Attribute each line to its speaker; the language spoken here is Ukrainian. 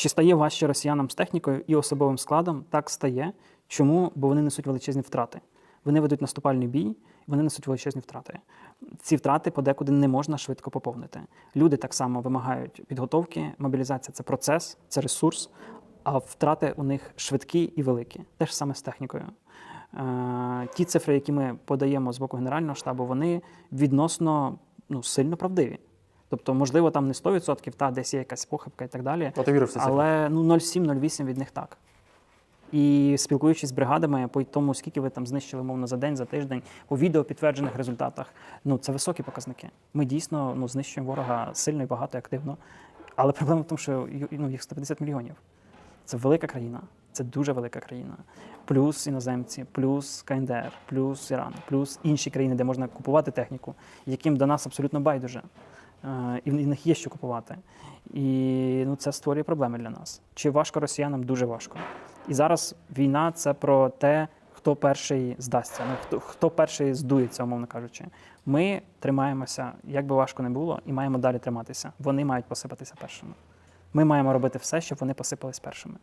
Speaker 1: Чи стає важче росіянам з технікою і особовим складом? Так стає. Чому? Бо вони несуть величезні втрати. Вони ведуть наступальний бій, вони несуть величезні втрати. Ці втрати подекуди не можна швидко поповнити. Люди так само вимагають підготовки. Мобілізація це процес, це ресурс, а втрати у них швидкі і великі. Те ж саме з технікою. Е, Ті цифри, які ми подаємо з боку Генерального штабу, вони відносно ну, сильно правдиві. Тобто, можливо, там не 100%, та десь є якась похибка і так далі.
Speaker 2: А ти вірив?
Speaker 1: Але ну 0,7-0,8 від них так. І спілкуючись з бригадами по тому, скільки ви там знищили мовно за день, за тиждень, по відео підтверджених результатах, ну це високі показники. Ми дійсно ну, знищуємо ворога сильно і багато і активно. Але проблема в тому, що ну, їх 150 мільйонів. Це велика країна, це дуже велика країна. Плюс іноземці, плюс КНДР, плюс Іран, плюс інші країни, де можна купувати техніку, яким до нас абсолютно байдуже. Е, І в них є що купувати. І ну, це створює проблеми для нас. Чи важко росіянам? Дуже важко. І зараз війна це про те, хто перший здасться, ну, хто, хто перший здується, умовно кажучи. Ми тримаємося, як би важко не було, і маємо далі триматися. Вони мають посипатися першими. Ми маємо робити все, щоб вони посипались першими.